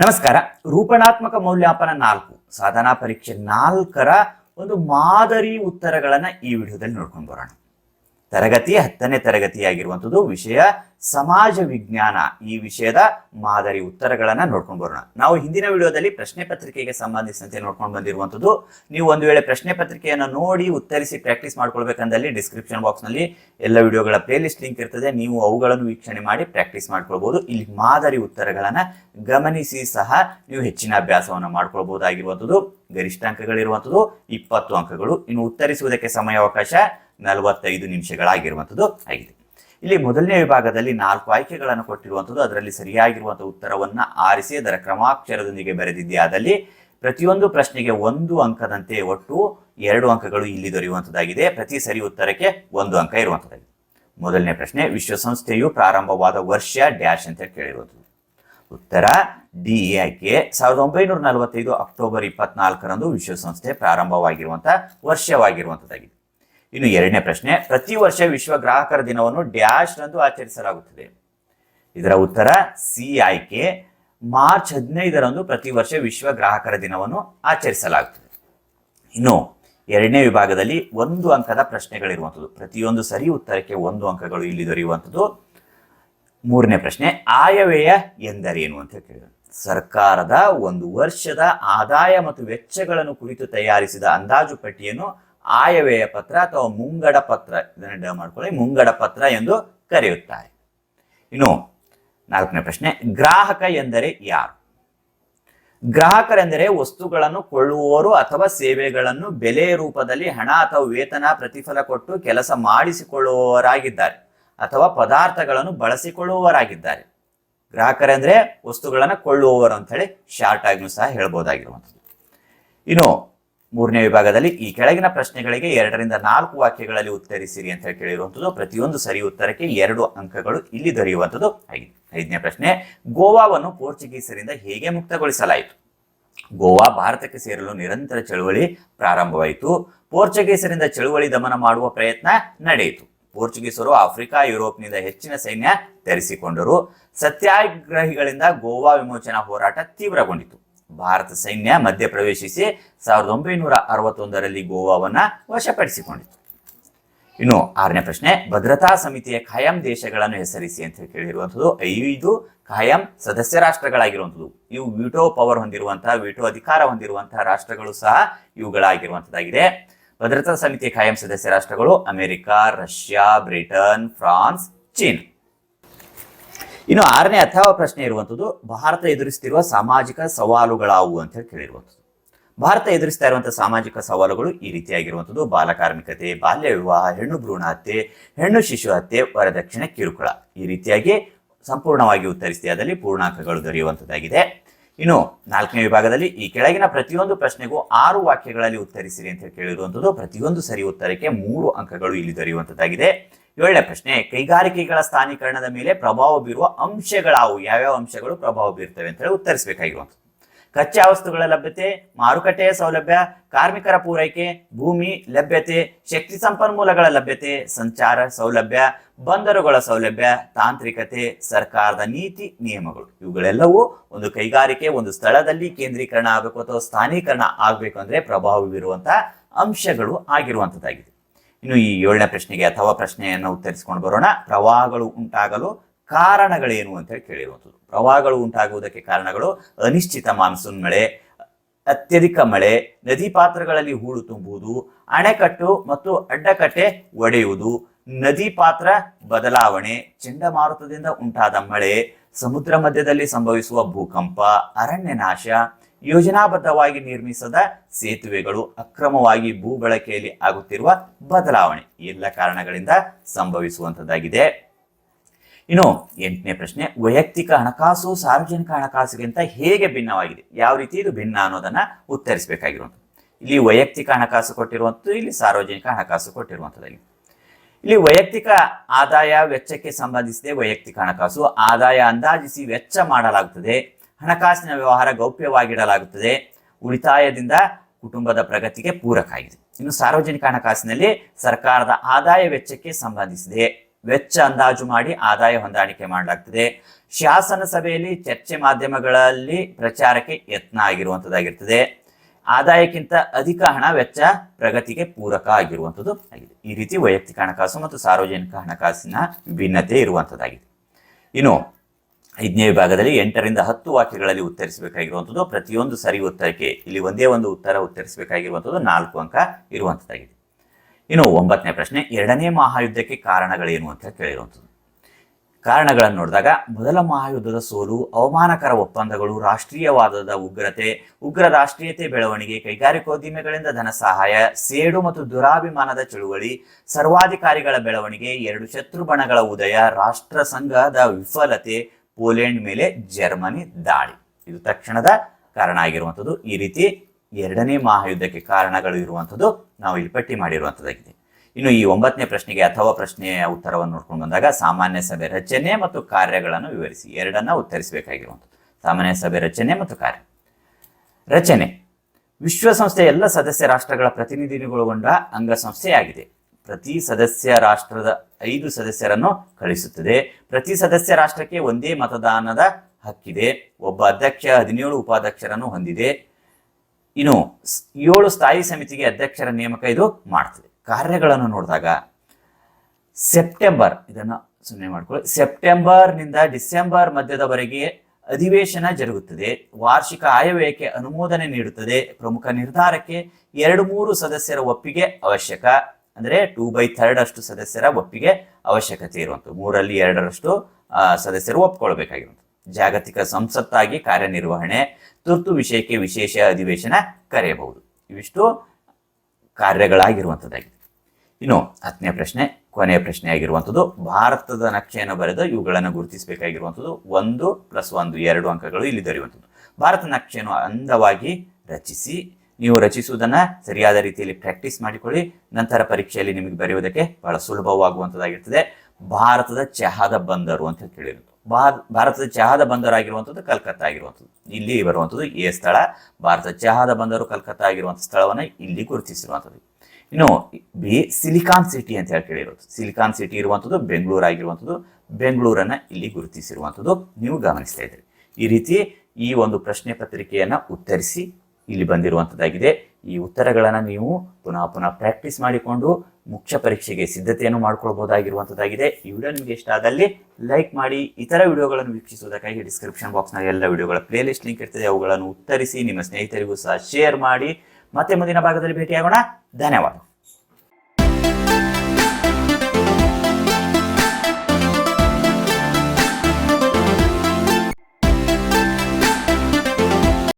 ನಮಸ್ಕಾರ. ರೂಪಣಾತ್ಮಕ ಮೌಲ್ಯಾಪನ ನಾಲ್ಕು. ಸಾಧನಾ ಪರೀಕ್ಷೆ ನಾಲ್ಕರ ಒಂದು ಮಾದರಿ ಉತ್ತರಗಳನ್ನ ಈ ವಿಡಿಯೋದಲ್ಲಿ ನೋಡ್ಕೊಂಡು ಬರೋಣ. ತರಗತಿ ಹತ್ತನೇ ತರಗತಿಯಾಗಿರುವಂಥದ್ದು ವಿಷಯ ಸಮಾಜ ವಿಜ್ಞಾನ. ಈ ವಿಷಯದ ಮಾದರಿ ಉತ್ತರಗಳನ್ನ ನೋಡ್ಕೊಂಡು ಬರೋಣ. ನಾವು ಹಿಂದಿನ ವಿಡಿಯೋದಲ್ಲಿ ಪ್ರಶ್ನೆ ಪತ್ರಿಕೆಗೆ ಸಂಬಂಧಿಸಿದಂತೆ ನೋಡ್ಕೊಂಡು ಬಂದಿರುವಂಥದ್ದು, ನೀವು ಒಂದು ವೇಳೆ ಪ್ರಶ್ನೆ ಪತ್ರಿಕೆಯನ್ನು ನೋಡಿ ಉತ್ತರಿಸಿ ಪ್ರಾಕ್ಟೀಸ್ ಮಾಡ್ಕೊಳ್ಬೇಕಂದಲ್ಲಿ ಡಿಸ್ಕ್ರಿಪ್ಷನ್ ಬಾಕ್ಸ್ನಲ್ಲಿ ಎಲ್ಲ ವಿಡಿಯೋಗಳ ಪ್ಲೇಲಿಸ್ಟ್ ಲಿಂಕ್ ಇರ್ತದೆ. ನೀವು ಅವುಗಳನ್ನು ವೀಕ್ಷಣೆ ಮಾಡಿ ಪ್ರಾಕ್ಟೀಸ್ ಮಾಡ್ಕೊಳ್ಬಹುದು ಇಲ್ಲಿ ಮಾದರಿ ಉತ್ತರಗಳನ್ನ ಗಮನಿಸಿ ಸಹ ನೀವು ಹೆಚ್ಚಿನ ಅಭ್ಯಾಸವನ್ನು ಮಾಡ್ಕೊಳ್ಬಹುದಾಗಿರುವಂಥದ್ದು ಗರಿಷ್ಠ ಅಂಕಗಳಿರುವಂಥದ್ದು ಇಪ್ಪತ್ತು ಅಂಕಗಳು. ಇನ್ನು ಉತ್ತರಿಸುವುದಕ್ಕೆ ಸಮಯಾವಕಾಶ ನಲವತ್ತೈದು ನಿಮಿಷಗಳಾಗಿರುವಂಥದ್ದು ಆಗಿದೆ. ಇಲ್ಲಿ ಮೊದಲನೇ ವಿಭಾಗದಲ್ಲಿ ನಾಲ್ಕು ಆಯ್ಕೆಗಳನ್ನು ಕೊಟ್ಟಿರುವಂಥದ್ದು, ಅದರಲ್ಲಿ ಸರಿಯಾಗಿರುವಂಥ ಉತ್ತರವನ್ನು ಆರಿಸಿ, ಅದರ ಕ್ರಮಾಕ್ಷರದೊಂದಿಗೆ ಬರೆದಿದೆಯಾದಲ್ಲಿ ಪ್ರತಿಯೊಂದು ಪ್ರಶ್ನೆಗೆ ಒಂದು ಅಂಕದಂತೆ ಒಟ್ಟು ಎರಡು ಅಂಕಗಳು ಇಲ್ಲಿ ದೊರೆಯುವಂಥದ್ದಾಗಿದೆ. ಪ್ರತಿ ಸರಿ ಉತ್ತರಕ್ಕೆ ಒಂದು ಅಂಕ ಇರುವಂಥದ್ದಾಗಿದೆ. ಮೊದಲನೇ ಪ್ರಶ್ನೆ, ವಿಶ್ವಸಂಸ್ಥೆಯು ಪ್ರಾರಂಭವಾದ ವರ್ಷ ಡ್ಯಾಶ್ ಅಂತ ಕೇಳಿರುವಂಥದ್ದು. ಉತ್ತರ ಡಿ ಎ ಆಯ್ಕೆ ಸಾವಿರದ ಒಂಬೈನೂರ ನಲವತ್ತೈದು ಅಕ್ಟೋಬರ್ ಇಪ್ಪತ್ನಾಲ್ಕರಂದು ವಿಶ್ವಸಂಸ್ಥೆ ಪ್ರಾರಂಭವಾಗಿರುವಂಥ ವರ್ಷವಾಗಿರುವಂಥದ್ದಾಗಿದೆ. ಇನ್ನು ಎರಡನೇ ಪ್ರಶ್ನೆ, ಪ್ರತಿ ವರ್ಷ ವಿಶ್ವ ಗ್ರಾಹಕರ ದಿನವನ್ನು ಡ್ಯಾಶ್ ರಂದು ಆಚರಿಸಲಾಗುತ್ತದೆ. ಇದರ ಉತ್ತರ, ಸಿ ಆಯ್ಕೆ ಮಾರ್ಚ್ ಹದಿನೈದರಂದು ಪ್ರತಿ ವರ್ಷ ವಿಶ್ವ ಗ್ರಾಹಕರ ದಿನವನ್ನು ಆಚರಿಸಲಾಗುತ್ತದೆ. ಇನ್ನು ಎರಡನೇ ವಿಭಾಗದಲ್ಲಿ ಒಂದು ಅಂಕದ ಪ್ರಶ್ನೆಗಳಿರುವಂಥದ್ದು. ಪ್ರತಿಯೊಂದು ಸರಿ ಉತ್ತರಕ್ಕೆ ಒಂದು ಅಂಕಗಳು ಇಲ್ಲಿ ದೊರೆಯುವಂಥದ್ದು. ಮೂರನೇ ಪ್ರಶ್ನೆ, ಆಯವ್ಯಯ ಎಂದರೇನು ಅಂತ ಕೇಳಿದ್ರು. ಸರ್ಕಾರದ ಒಂದು ವರ್ಷದ ಆದಾಯ ಮತ್ತು ವೆಚ್ಚಗಳನ್ನು ಕುರಿತು ತಯಾರಿಸಿದ ಅಂದಾಜು ಪಟ್ಟಿಯನ್ನು ಆಯವ್ಯಯ ಪತ್ರ ಅಥವಾ ಮುಂಗಡ ಪತ್ರ ಇದನ್ನು ಮಾಡ್ಕೊಳ್ಳಿ. ಮುಂಗಡ ಪತ್ರ ಎಂದು ಕರೆಯುತ್ತಾರೆ. ಇನ್ನು ನಾಲ್ಕನೇ ಪ್ರಶ್ನೆ, ಗ್ರಾಹಕ ಎಂದರೆ ಯಾರು? ಗ್ರಾಹಕರೆಂದರೆ ವಸ್ತುಗಳನ್ನು ಕೊಳ್ಳುವವರು ಅಥವಾ ಸೇವೆಗಳನ್ನು ಬೆಲೆ ರೂಪದಲ್ಲಿ ಹಣ ಅಥವಾ ವೇತನ ಪ್ರತಿಫಲ ಕೊಟ್ಟು ಕೆಲಸ ಮಾಡಿಸಿಕೊಳ್ಳುವವರಾಗಿದ್ದಾರೆ ಅಥವಾ ಪದಾರ್ಥಗಳನ್ನು ಬಳಸಿಕೊಳ್ಳುವವರಾಗಿದ್ದಾರೆ. ಗ್ರಾಹಕರೆಂದರೆ ವಸ್ತುಗಳನ್ನು ಕೊಳ್ಳುವವರು ಅಂತ ಹೇಳಿ ಶಾರ್ಟ್ ಆಗಿಯೂ ಸಹ ಹೇಳ್ಬೋದಾಗಿರುವಂಥದ್ದು. ಇನ್ನು ಮೂರನೇ ವಿಭಾಗದಲ್ಲಿ ಈ ಕೆಳಗಿನ ಪ್ರಶ್ನೆಗಳಿಗೆ ಎರಡರಿಂದ ನಾಲ್ಕು ವಾಕ್ಯಗಳಲ್ಲಿ ಉತ್ತರಿಸಿರಿ ಅಂತ ಹೇಳಿ ಕೇಳಿರುವಂಥದ್ದು. ಪ್ರತಿಯೊಂದು ಸರಿ ಉತ್ತರಕ್ಕೆ ಎರಡು ಅಂಕಗಳು ಇಲ್ಲಿ ದೊರೆಯುವಂಥದ್ದು ಆಗಿದೆ. ಐದನೇ ಪ್ರಶ್ನೆ, ಗೋವಾವನ್ನು ಪೋರ್ಚುಗೀಸರಿಂದ ಹೇಗೆ ಮುಕ್ತಗೊಳಿಸಲಾಯಿತು? ಗೋವಾ ಭಾರತಕ್ಕೆ ಸೇರಲು ನಿರಂತರ ಚಳುವಳಿ ಪ್ರಾರಂಭವಾಯಿತು. ಪೋರ್ಚುಗೀಸರಿಂದ ಚಳುವಳಿ ದಮನ ಮಾಡುವ ಪ್ರಯತ್ನ ನಡೆಯಿತು. ಪೋರ್ಚುಗೀಸರು ಆಫ್ರಿಕಾ, ಯುರೋಪ್ನಿಂದ ಹೆಚ್ಚಿನ ಸೈನ್ಯ ತರಿಸಿಕೊಂಡರು ಸತ್ಯಾಗ್ರಹಿಗಳಿಂದ ಗೋವಾ ವಿಮೋಚನಾ ಹೋರಾಟ ತೀವ್ರಗೊಂಡಿತು. ಭಾರತ ಸೈನ್ಯ ಮಧ್ಯ ಪ್ರವೇಶಿಸಿ ಸಾವಿರದ ಒಂಬೈನೂರ ಅರವತ್ತೊಂದರಲ್ಲಿ ಗೋವಾವನ್ನ ವಶಪಡಿಸಿಕೊಂಡಿತು. ಇನ್ನು ಆರನೇ ಪ್ರಶ್ನೆ, ಭದ್ರತಾ ಸಮಿತಿಯ ಖಾಯಂ ದೇಶಗಳನ್ನು ಹೆಸರಿಸಿ ಅಂತ ಕೇಳಿರುವಂಥದ್ದು, ಐದು ಖಾಯಂ ಸದಸ್ಯ ರಾಷ್ಟ್ರಗಳಾಗಿರುವಂಥದ್ದು. ಇವು ವಿಟೋ ಪವರ್ ಹೊಂದಿರುವಂತಹ ವಿಟೋ ಅಧಿಕಾರ ಹೊಂದಿರುವಂತಹ ರಾಷ್ಟ್ರಗಳು ಸಹ ಇವುಗಳಾಗಿರುವಂಥದ್ದಾಗಿದೆ. ಭದ್ರತಾ ಸಮಿತಿಯ ಖಾಯಂ ಸದಸ್ಯ ರಾಷ್ಟ್ರಗಳು ಅಮೆರಿಕ, ರಷ್ಯಾ, ಬ್ರಿಟನ್, ಫ್ರಾನ್ಸ್, ಚೀನ್. ಇನ್ನು ಆರನೇ ಅಥವಾ ಪ್ರಶ್ನೆ ಇರುವಂಥದ್ದು, ಭಾರತ ಎದುರಿಸ್ತಿರುವ ಸಾಮಾಜಿಕ ಸವಾಲುಗಳಾವು ಅಂತ ಹೇಳಿ ಕೇಳಿರುವಂಥದ್ದು. ಭಾರತ ಎದುರಿಸ್ತಾ ಇರುವಂತಹ ಸಾಮಾಜಿಕ ಸವಾಲುಗಳು ಈ ರೀತಿಯಾಗಿರುವಂಥದ್ದು. ಬಾಲಕಾರ್ಮಿಕತೆ ಬಾಲ್ಯ ವಿವಾಹ, ಹೆಣ್ಣು ಭ್ರೂಣ ಹತ್ಯೆ, ಹೆಣ್ಣು ಶಿಶು ಹತ್ಯೆ, ವರದಕ್ಷಿಣೆ, ಕಿರುಕುಳ. ಈ ರೀತಿಯಾಗಿ ಸಂಪೂರ್ಣವಾಗಿ ಉತ್ತರಿಸಿದಲ್ಲಿ ಪೂರ್ಣಾಂಕಗಳು ದೊರೆಯುವಂಥದ್ದಾಗಿದೆ. ಇನ್ನು ನಾಲ್ಕನೇ ವಿಭಾಗದಲ್ಲಿ ಈ ಕೆಳಗಿನ ಪ್ರತಿಯೊಂದು ಪ್ರಶ್ನೆಗೂ ಆರು ವಾಕ್ಯಗಳಲ್ಲಿ ಉತ್ತರಿಸಿರಿ ಅಂತ ಹೇಳಿ ಕೇಳಿರುವಂಥದ್ದು. ಪ್ರತಿಯೊಂದು ಸರಿ ಉತ್ತರಕ್ಕೆ ಮೂರು ಅಂಕಗಳು ಇಲ್ಲಿ ದೊರೆಯುವಂಥದ್ದಾಗಿದೆ. ಏಳನೇ ಪ್ರಶ್ನೆ, ಕೈಗಾರಿಕೆಗಳ ಸ್ಥಾನೀಕರಣದ ಮೇಲೆ ಪ್ರಭಾವ ಬೀರುವ ಅಂಶಗಳಾವು? ಯಾವ್ಯಾವ ಅಂಶಗಳು ಪ್ರಭಾವ ಬೀರ್ತವೆ ಅಂತ ಹೇಳಿ ಉತ್ತರಿಸಬೇಕಾಗಿರುವಂಥದ್ದು ಕಚ್ಚಾ ವಸ್ತುಗಳ ಲಭ್ಯತೆ, ಮಾರುಕಟ್ಟೆಯ ಸೌಲಭ್ಯ, ಕಾರ್ಮಿಕರ ಪೂರೈಕೆ, ಭೂಮಿ ಲಭ್ಯತೆ, ಶಕ್ತಿ ಸಂಪನ್ಮೂಲಗಳ ಲಭ್ಯತೆ, ಸಂಚಾರ ಸೌಲಭ್ಯ, ಬಂದರುಗಳ ಸೌಲಭ್ಯ, ತಾಂತ್ರಿಕತೆ, ಸರ್ಕಾರದ ನೀತಿ, ನಿಯಮಗಳು. ಇವುಗಳೆಲ್ಲವೂ ಒಂದು ಕೈಗಾರಿಕೆ, ಒಂದು ಸ್ಥಳದಲ್ಲಿ ಕೇಂದ್ರೀಕರಣ ಆಗಬೇಕು ಅಥವಾ ಸ್ಥಾನೀಕರಣ ಆಗಬೇಕು ಅಂದ್ರೆ ಪ್ರಭಾವ ಬೀರುವಂತಹ ಅಂಶಗಳು ಆಗಿರುವಂತದ್ದಾಗಿದೆ. ಇನ್ನು ಈ ಏಳನೇ ಪ್ರಶ್ನೆಗೆ ಅಥವಾ ಪ್ರಶ್ನೆಯನ್ನು ಉತ್ತರಿಸಿಕೊಂಡು ಬರೋಣ. ಪ್ರವಾಹಗಳು ಉಂಟಾಗಲು ಕಾರಣಗಳೇನು ಅಂತ ಹೇಳಿ ಕೇಳಿರುವಂಥದ್ದು. ಪ್ರವಾಹಗಳು ಉಂಟಾಗುವುದಕ್ಕೆ ಕಾರಣಗಳು ಅನಿಶ್ಚಿತ ಮಾನ್ಸೂನ್ ಮಳೆ, ಅತ್ಯಧಿಕ ಮಳೆ, ನದಿ ಪಾತ್ರಗಳಲ್ಲಿ ಹೂಳು ತುಂಬುವುದು, ಅಣೆಕಟ್ಟು ಮತ್ತು ಅಡ್ಡಕಟ್ಟೆ ಒಡೆಯುವುದು, ನದಿ ಪಾತ್ರ ಬದಲಾವಣೆ, ಚಂಡಮಾರುತದಿಂದ ಉಂಟಾದ ಮಳೆ, ಸಮುದ್ರ ಮಧ್ಯದಲ್ಲಿ ಸಂಭವಿಸುವ ಭೂಕಂಪ ಅರಣ್ಯ ನಾಶ ಯೋಜನಾಬದ್ಧವಾಗಿ ನಿರ್ಮಿಸದ ಸೇತುವೆಗಳು ಅಕ್ರಮವಾಗಿ ಭೂ ಬಳಕೆಯಲ್ಲಿ ಆಗುತ್ತಿರುವ ಬದಲಾವಣೆ ಎಲ್ಲ ಕಾರಣಗಳಿಂದ ಸಂಭವಿಸುವಂತದ್ದಾಗಿದೆ ಇನ್ನು ಎಂಟನೇ ಪ್ರಶ್ನೆ, ವೈಯಕ್ತಿಕ ಹಣಕಾಸು, ಸಾರ್ವಜನಿಕ ಹಣಕಾಸಿಗಿಂತ ಹೇಗೆ ಭಿನ್ನವಾಗಿದೆ? ಯಾವ ರೀತಿ ಇದು ಭಿನ್ನ ಅನ್ನೋದನ್ನ ಉತ್ತರಿಸಬೇಕಾಗಿರುವಂಥದ್ದು. ಇಲ್ಲಿ ವೈಯಕ್ತಿಕ ಹಣಕಾಸು ಕೊಟ್ಟಿರುವಂಥದ್ದು, ಇಲ್ಲಿ ಸಾರ್ವಜನಿಕ ಹಣಕಾಸು ಕೊಟ್ಟಿರುವಂಥದ್ದಾಗಿದೆ. ಇಲ್ಲಿ ವೈಯಕ್ತಿಕ ಆದಾಯ ವೆಚ್ಚಕ್ಕೆ ಸಂಬಂಧಿಸಿದೆ ವೈಯಕ್ತಿಕ ಹಣಕಾಸು. ಆದಾಯ ಅಂದಾಜಿಸಿ ವೆಚ್ಚ ಮಾಡಲಾಗುತ್ತದೆ. ಹಣಕಾಸಿನ ವ್ಯವಹಾರ ಗೌಪ್ಯವಾಗಿಡಲಾಗುತ್ತದೆ. ಉಳಿತಾಯದಿಂದ ಕುಟುಂಬದ ಪ್ರಗತಿಗೆ ಪೂರಕ ಆಗಿದೆ ಇನ್ನು ಸಾರ್ವಜನಿಕ ಹಣಕಾಸಿನಲ್ಲಿ ಸರ್ಕಾರದ ಆದಾಯ ವೆಚ್ಚಕ್ಕೆ ಸಂಬಂಧಿಸಿದೆ. ವೆಚ್ಚ ಅಂದಾಜು ಮಾಡಿ ಆದಾಯ ಹೊಂದಾಣಿಕೆ ಮಾಡಲಾಗ್ತದೆ. ಶಾಸನ ಸಭೆಯಲ್ಲಿ ಚರ್ಚೆ ಮಾಧ್ಯಮಗಳಲ್ಲಿ ಪ್ರಚಾರಕ್ಕೆ ಯತ್ನ ಆಗಿರುವಂಥದ್ದಾಗಿರ್ತದೆ ಆದಾಯಕ್ಕಿಂತ ಅಧಿಕ ಹಣ ವೆಚ್ಚ ಪ್ರಗತಿಗೆ ಪೂರಕ ಆಗಿರುವಂಥದ್ದು ಆಗಿದೆ. ಈ ರೀತಿ ವೈಯಕ್ತಿಕ ಹಣಕಾಸು ಮತ್ತು ಸಾರ್ವಜನಿಕ ಹಣಕಾಸಿನ ಭಿನ್ನತೆ ಇರುವಂಥದ್ದಾಗಿದೆ ಇನ್ನು ಐದನೇ ವಿಭಾಗದಲ್ಲಿ ಎಂಟರಿಂದ ಹತ್ತು ವಾಕ್ಯಗಳಲ್ಲಿ ಉತ್ತರಿಸಬೇಕಾಗಿರುವಂಥದ್ದು. ಪ್ರತಿಯೊಂದು ಸರಿ ಉತ್ತರಕ್ಕೆ ಇಲ್ಲಿ ಒಂದೇ ಒಂದು ಉತ್ತರ ಉತ್ತರಿಸಬೇಕಾಗಿರುವಂಥದ್ದು. ನಾಲ್ಕು ಅಂಕ ಇರುವಂಥದ್ದಾಗಿದೆ. ಇನ್ನು ಒಂಬತ್ತನೇ ಪ್ರಶ್ನೆ, ಎರಡನೇ ಮಹಾಯುದ್ಧಕ್ಕೆ ಕಾರಣಗಳೇನು ಅಂತ ಕೇಳಿರುವಂಥದ್ದು. ಕಾರಣಗಳನ್ನು ನೋಡಿದಾಗ, ಮೊದಲ ಮಹಾಯುದ್ಧದ ಸೋಲು, ಅವಮಾನಕರ ಒಪ್ಪಂದಗಳು, ರಾಷ್ಟ್ರೀಯವಾದದ ಉಗ್ರತೆ, ಉಗ್ರ ರಾಷ್ಟ್ರೀಯತೆ ಬೆಳವಣಿಗೆ ಕೈಗಾರಿಕೋದ್ಯಮಿಗಳಿಂದ ಧನ ಸಹಾಯ, ಸೇಡು ಮತ್ತು ದುರಾಭಿಮಾನದ ಚಳುವಳಿ, ಸರ್ವಾಧಿಕಾರಿಗಳ ಬೆಳವಣಿಗೆ, ಎರಡು ಶತ್ರು ಬಣಗಳ ಉದಯ ರಾಷ್ಟ್ರ ಸಂಘದ ವಿಫಲತೆ ಪೋಲೆಂಡ್ ಮೇಲೆ ಜರ್ಮನಿ ದಾಳಿ. ಇದು ತಕ್ಷಣದ ಕಾರಣ ಆಗಿರುವಂಥದ್ದು. ಈ ರೀತಿ ಎರಡನೇ ಮಹಾಯುದ್ಧಕ್ಕೆ ಕಾರಣಗಳು ಇರುವಂಥದ್ದು ನಾವು ಇಲ್ಲಿ ಪಟ್ಟಿ ಮಾಡಿರುವಂಥದ್ದಾಗಿದೆ. ಇನ್ನು ಈ ಒಂಬತ್ತನೇ ಪ್ರಶ್ನೆಗೆ ಅಥವಾ ಪ್ರಶ್ನೆಯ ಉತ್ತರವನ್ನು ನೋಡ್ಕೊಂಡು ಬಂದಾಗ ಸಾಮಾನ್ಯ ಸಭೆ ರಚನೆ ಮತ್ತು ಕಾರ್ಯಗಳನ್ನು ವಿವರಿಸಿ. ಎರಡನ್ನ ಉತ್ತರಿಸಬೇಕಾಗಿರುವಂಥದ್ದು. ಸಾಮಾನ್ಯ ಸಭೆ ರಚನೆ ಮತ್ತು ಕಾರ್ಯ. ರಚನೆ. ವಿಶ್ವಸಂಸ್ಥೆಯ ಎಲ್ಲ ಸದಸ್ಯ ರಾಷ್ಟ್ರಗಳ ಪ್ರತಿನಿಧಿಗಳೊಳಗೊಂಡ ಅಂಗಸಂಸ್ಥೆಯಾಗಿದೆ. ಪ್ರತಿ ಸದಸ್ಯ ರಾಷ್ಟ್ರದ ಐದು ಸದಸ್ಯರನ್ನು ಕಳಿಸುತ್ತದೆ. ಪ್ರತಿ ಸದಸ್ಯ ರಾಷ್ಟ್ರಕ್ಕೆ ಒಂದೇ ಮತದಾನದ ಹಕ್ಕಿದೆ. ಒಬ್ಬ ಅಧ್ಯಕ್ಷ ಹದಿನೇಳು ಉಪಾಧ್ಯಕ್ಷರನ್ನು ಹೊಂದಿದೆ. ಇನ್ನು ಏಳು ಸ್ಥಾಯಿ ಸಮಿತಿಗೆ ಅಧ್ಯಕ್ಷರ ನೇಮಕ ಇದು ಮಾಡ್ತದೆ. ಕಾರ್ಯಗಳನ್ನು ನೋಡಿದಾಗ ಸೆಪ್ಟೆಂಬರ್, ಇದನ್ನು ಸುಮ್ಮನೆ ಮಾಡ್ಕೊಳ್ಳಿ. ಸೆಪ್ಟೆಂಬರ್ನಿಂದ ಡಿಸೆಂಬರ್ ಮಧ್ಯದವರೆಗೆ ಅಧಿವೇಶನ ಜರುಗುತ್ತದೆ. ವಾರ್ಷಿಕ ಆಯವ್ಯಯಕ್ಕೆ ಅನುಮೋದನೆ ನೀಡುತ್ತದೆ. ಪ್ರಮುಖ ನಿರ್ಧಾರಕ್ಕೆ ಎರಡು ಮೂರು ಸದಸ್ಯರ ಒಪ್ಪಿಗೆ ಅವಶ್ಯಕ. ಅಂದ್ರೆ ಟೂ ಬೈ ಥರ್ಡ್ ಅಷ್ಟು ಸದಸ್ಯರ ಒಪ್ಪಿಗೆ ಅವಶ್ಯಕತೆ ಇರುವಂಥದ್ದು. ಮೂರಲ್ಲಿ ಎರಡರಷ್ಟು ಸದಸ್ಯರು ಒಪ್ಕೊಳ್ಬೇಕಾಗಿರುವಂಥದ್ದು. ಜಾಗತಿಕ ಸಂಸತ್ತಾಗಿ ಕಾರ್ಯನಿರ್ವಹಣೆ, ತುರ್ತು ವಿಷಯಕ್ಕೆ ವಿಶೇಷ ಅಧಿವೇಶನ ಕರೆಯಬಹುದು. ಇವಿಷ್ಟು ಕಾರ್ಯಗಳಾಗಿರುವಂಥದ್ದಾಗಿದೆ. ಇನ್ನು ಹತ್ತನೇ ಪ್ರಶ್ನೆ, ಕೊನೆಯ ಪ್ರಶ್ನೆ ಆಗಿರುವಂಥದ್ದು ಭಾರತದ ನಕ್ಷೆಯನ್ನು ಬರೆದು ಇವುಗಳನ್ನು ಗುರುತಿಸಬೇಕಾಗಿರುವಂಥದ್ದು, ಒಂದು ಪ್ಲಸ್ ಒಂದು, ಎರಡು ಅಂಕಗಳು ಇಲ್ಲಿ ದೊರೆಯುವಂಥದ್ದು. ಭಾರತ ನಕ್ಷೆಯನ್ನು ಅಂದವಾಗಿ ರಚಿಸಿ ನೀವು ರಚಿಸುವುದನ್ನು ಸರಿಯಾದ ರೀತಿಯಲ್ಲಿ ಪ್ರಾಕ್ಟೀಸ್ ಮಾಡಿಕೊಳ್ಳಿ. ನಂತರ ಪರೀಕ್ಷೆಯಲ್ಲಿ ನಿಮಗೆ ಬರೆಯುವುದಕ್ಕೆ ಬಹಳ ಸುಲಭವಾಗುವಂಥದ್ದಾಗಿರ್ತದೆ ಭಾರತದ ಚಹಾದ ಬಂದರು ಅಂತ ಕೇಳಿರೋದು. ಭಾರತದ ಚಹಾದ ಬಂದರು ಆಗಿರುವಂಥದ್ದು ಕಲ್ಕತ್ತಾ ಆಗಿರುವಂಥದ್ದು ಇಲ್ಲಿ ಬರುವಂಥದ್ದು ಎ ಸ್ಥಳ. ಭಾರತದ ಚಹಾದ ಬಂದರು ಕಲ್ಕತ್ತಾ ಆಗಿರುವಂಥ ಸ್ಥಳವನ್ನು ಇಲ್ಲಿ ಗುರುತಿಸಿರುವಂಥದ್ದು ಇನ್ನು ಬಿ, ಸಿಲಿಕಾನ್ ಸಿಟಿ ಅಂತ ಹೇಳಿ ಸಿಲಿಕಾನ್ ಸಿಟಿ ಇರುವಂಥದ್ದು ಬೆಂಗಳೂರು ಆಗಿರುವಂಥದ್ದು ಬೆಂಗಳೂರನ್ನು ಇಲ್ಲಿ ಗುರುತಿಸಿರುವಂಥದ್ದು ನೀವು ಗಮನಿಸ್ತಾ ಇದ್ದೀರಿ. ಈ ರೀತಿ ಈ ಒಂದು ಪ್ರಶ್ನೆ ಪತ್ರಿಕೆಯನ್ನು ಉತ್ತರಿಸಿ ಇಲ್ಲಿ ಬಂದಿರುವಂಥದ್ದಾಗಿದೆ ಈ ಉತ್ತರಗಳನ್ನು ನೀವು ಪುನಃ ಪುನಃ ಪ್ರಾಕ್ಟೀಸ್ ಮಾಡಿಕೊಂಡು ಮುಖ್ಯ ಪರೀಕ್ಷೆಗೆ ಸಿದ್ಧತೆಯನ್ನು ಮಾಡ್ಕೊಳ್ಬಹುದಾಗಿರುವಂಥದ್ದಾಗಿದೆ ಈ ವಿಡಿಯೋ ನಿಮಗೆ ಇಷ್ಟ ಆದಲ್ಲಿ ಲೈಕ್ ಮಾಡಿ, ಇತರ ವಿಡಿಯೋಗಳನ್ನು ವೀಕ್ಷಿಸುವುದಕ್ಕಾಗಿ ಡಿಸ್ಕ್ರಿಪ್ಷನ್ ಬಾಕ್ಸ್ನಲ್ಲಿ ಎಲ್ಲ ವಿಡಿಯೋಗಳ ಪ್ಲೇಲಿಸ್ಟ್ ಲಿಂಕ್ ಇರ್ತದೆ. ಅವುಗಳನ್ನು ಉತ್ತರಿಸಿ ನಿಮ್ಮ ಸ್ನೇಹಿತರಿಗೂ ಸಹ ಶೇರ್ ಮಾಡಿ. ಮತ್ತೆ ಮುಂದಿನ ಭಾಗದಲ್ಲಿ ಭೇಟಿಯಾಗೋಣ. ಧನ್ಯವಾದ.